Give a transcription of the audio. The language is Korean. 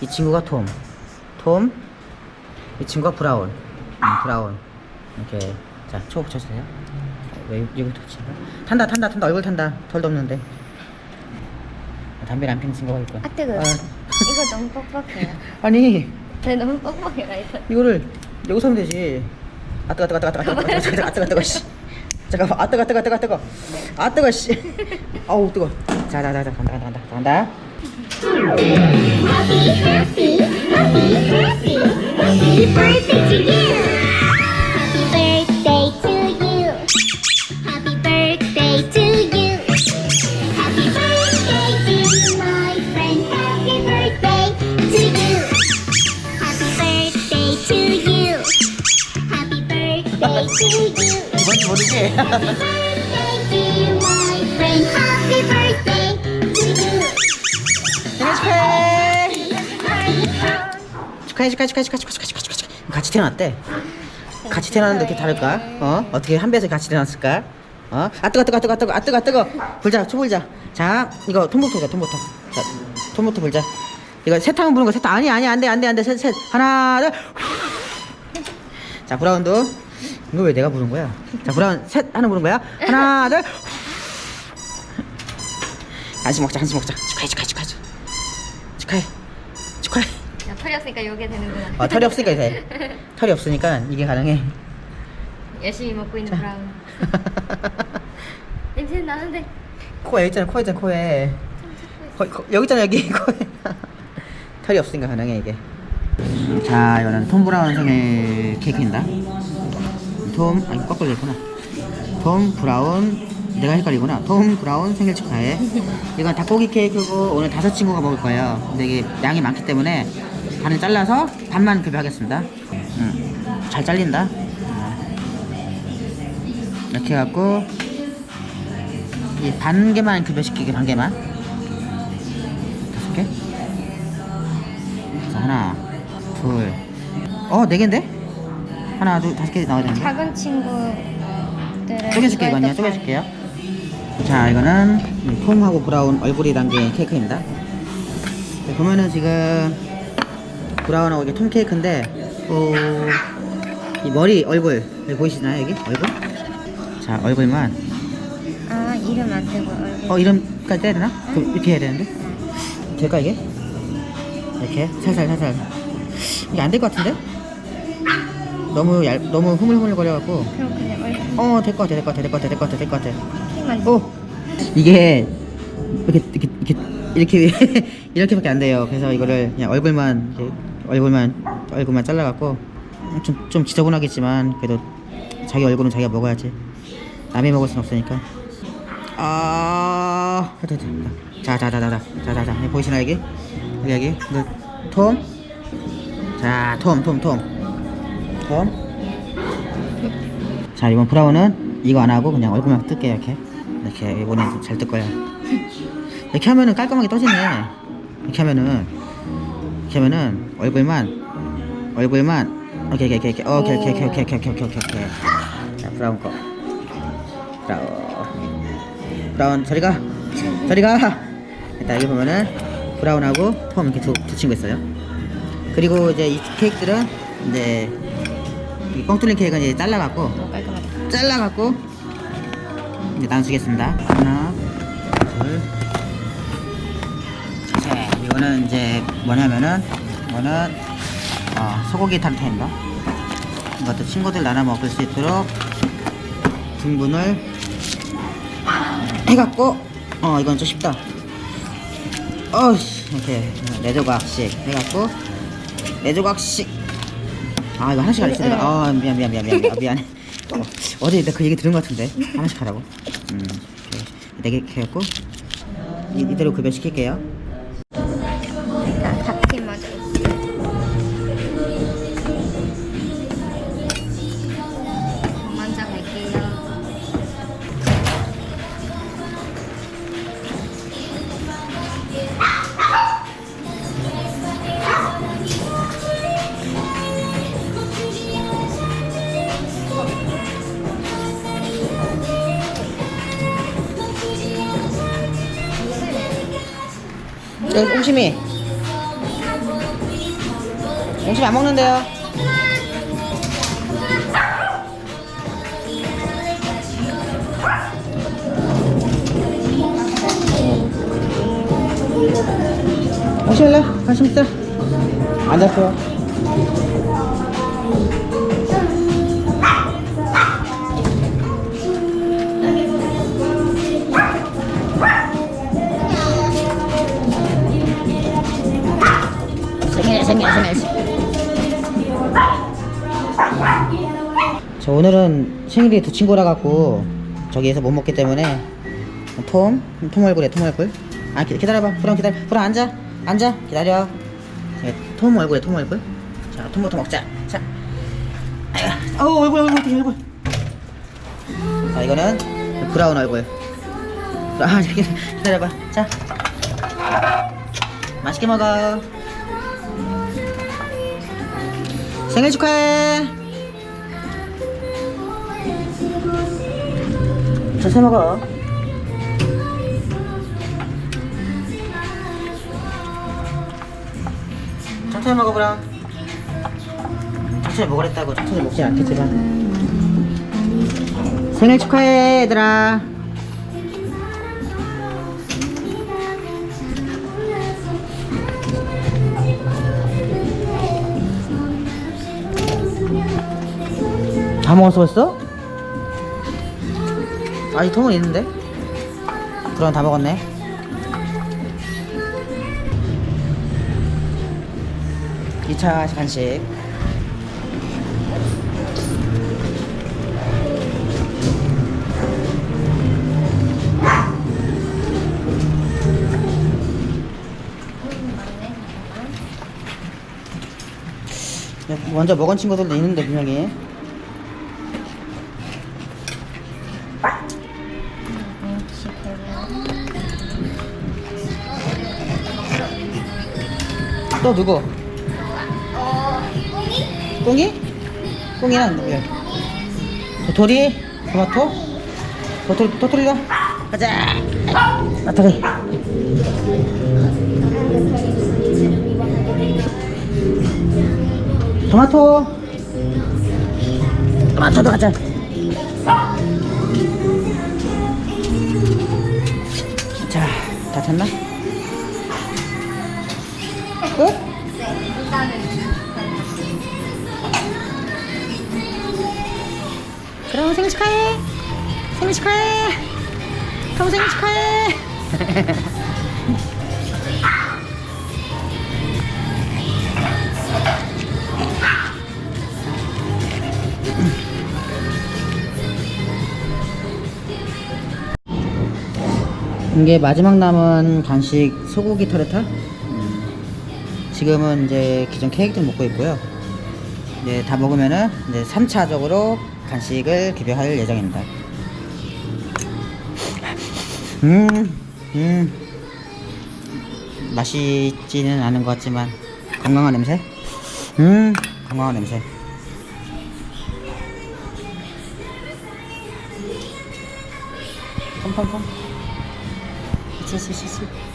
이 친구가 톰. 톰. 이 친구가 브라운. 음, 브라운. 이렇게. 자, 초 붙여주세요. 왜 여기 tou치가? 탄다, 탄다, 탄다. 얼굴 탄다. 털도 없는데. 담배를 안 피는 친구가 있고. 아 뜨거. 아, 이거 너무 뻑뻑해요. 아니, 네 너무 뻑뻑해 라이터. 이거를 여기서 하면 되지. 아 뜨거, 뜨거, 뜨거, 뜨거, 뜨거, 뜨거, 뜨거, 뜨거, 뜨거, 씨. 잠깐만, 아 뜨거, 뜨거, 뜨거, 뜨거. 아 뜨거, 씨. 아우 뜨거. 자, 자, 자, 자, 간다, 간다, 간다, 간다. Happy, happy, happy, happy, happy birthday to you. Happy birthday to you. Happy birthday to you. Happy birthday to my friend. Happy birthday to you. Happy birthday to you. Happy birthday to you. Happy birthday to my friend. Happy birthday. 축하해. 축하해, 축하해, 축하해, 축하해, 축하해, 축하해, 축하해. 같이 태어났대. 같이 태어났는데 이렇게 다를까? 어? 어떻게 한 배에서 같이 태어났을까? 어? 아 뜨거, 뜨거, 뜨거, 뜨거, 아 뜨거, 뜨거. 불자, 초 불자. 자, 이거 톰부터자, 톰부터. 자, 톰부터 불자. 이거 세탕 부는 거 세탕 아니 아니 안돼 안돼 안돼 셋셋 하나 둘. 자 브라운도 이거 왜 내가 부른 거야? 자 브라운 셋 하나 부른 거야? 하나 둘. 한식 먹자 한식 먹자 축하해 축하해 축하해 축하해. 축하해. 야, 털이 없으니까 요게 되는구나. 아 털이 없으니까 돼 털이 없으니까 이게 가능해. 열심히 먹고 있는 브라운. 냄새 나는데. 코에 있잖아 코에 있잖아 코에. 거, 거, 여기 있잖아 여기. 코에. 털이 없으니까 가능해 이게. 자 이거는 톰 브라운 생일 케이크입니다. 톰 아니 거꾸로 있구나. 톰 브라운 내가 헷갈리구나. 톰 브라운 생일 축하해. 이건 닭고기 케이크고 오늘 다섯 친구가 먹을 거예요. 근데 이게 양이 많기 때문에 반을 잘라서 반만 급여하겠습니다. 음, 잘 잘린다. 음. 이렇게 해갖고 이 반 개만 급여시키게 반 개만. 다섯 개? 자 하나 둘어네 개인데? 하나 둘 다섯 개 나와야 되는데? 작은 친구들은 쪼개줄게 또 잘- 쪼개줄게요 자 이거는 이 톰하고 브라운 얼굴이 담긴 케이크입니다 자, 보면은 지금 브라운하고 이게 톰 케이크인데 어, 이 머리 얼굴 여기 보이시나요 여기 얼굴? 자 얼굴만 아 이름 안 뜨고 얼굴. 어 이름까지 떼야 되나? 그럼 이렇게 해야 되는데 될까 이게? 이렇게 살살 살살 이게 안 될 것 같은데? 너무 얇 너무 흐물흐물 거려갖고 그럼 그냥 얼굴 어될 것 같아 될 것 같아 될 것 같아 될 것 같아 될 것 같아 만 어. 이게 이렇게 이렇게 이렇게 이렇게 이렇게밖에 안 돼요. 그래서 이거를 그냥 얼굴만 이렇게 얼굴만 얼굴만 잘라갖고 좀 좀 지저분하겠지만 그래도 자기 얼굴은 자기가 먹어야지. 남이 먹을 순 없으니까. 아 됐다 됐다 자자 자 자 자 자 자 자 보이시나 여기? 여기 여기. 이거 톰자 톰 톰 톰 톰? 자 이번 브라운은 이거 안 하고 그냥 얼굴만 뜰게요 이렇게 이렇게 이번에 잘뜰 거야 이렇게 하면은 깔끔하게 떠지네 이렇게 하면은 이렇게 하면은 얼굴만 얼굴만 오케이 오케이 오케이 오케이 오케이 오케이 오케이 오케이 오케이 오케이 오케이 자 브라운 거 브라운 브라운 저리 가 저리 가 일단 여기 보면은 브라운하고 톰 이렇게 두, 두 친구 있어요 그리고 이제 이 케이크들은 이제 이 뻥뚫린 케이크는 이제 잘라갖고 깔끔하다. 잘라갖고 이제 나눠주겠습니다. 하나, 둘, 셋. 이거는 이제 뭐냐면은 이거는 어, 소고기 탄테입니다. 이것도 친구들 나눠 먹을 수 있도록 등분을 해갖고 어 이건 좀 쉽다. 어씨 이렇게 네 조각씩 해갖고 네 조각씩 아 이거 하나씩 하겠습니다. 아 미안 미안 미안 미안 아, 미안해. 어, 어제 내가 그 얘기 들은 것 같은데 하나씩 하라고. 음 네개 해갖고 이, 이대로 급여 시킬게요. 여기 옹심이 용심이 안 먹는데요. 용심이 일래? 관심 있어? 안 잡혀. 생일 생일. 저 오늘은 생일이 두 친구라 갖고 저기에서 못 먹기 때문에 톰? 톰 얼굴에 톰 얼굴. 아 기, 기다려봐. 불안 기다려. 불안 앉아. 앉아. 기다려. 네, 톰 얼굴에 톰 얼굴. 자 톰부터 먹자. 자. 어 얼굴 얼굴 어떻게 얼굴. 자 이거는 브라운 얼굴. 아 기- 기다려봐. 자. 맛있게 먹어 생일 축하해. 천천히 먹어. 천천히 먹어 그럼 천천히 먹으랬다고. 천천히 먹진 않겠지만 생일 축하해 얘들아 다 먹었어 벌써? 아직 통은 있는데? 그럼 다 먹었네 이차 간식 먼저 먹은 친구들도 있는데 분명히 또 누구? 꽁이? 꽁이는 누구야? 도토리? 토마토? 도토리, 도토리가? 가자! 도토리 토마토! 토마토도 가자! 자, 다 찼나? 끝? 그럼 생일 축하해. 생일 축하해. 그럼 생일 축하해. 이게 마지막 남은 간식 소고기 타르타. 음, 지금은 이제 기존 케이크들 먹고 있고요. 이제 다 먹으면은 이제 3차적으로 간식을 기별할 예정입니다. 음, 음, 맛있지는 않은 것 같지만 건강한 냄새? 음, 건강한 냄새. 펌펌펌. 치치치치.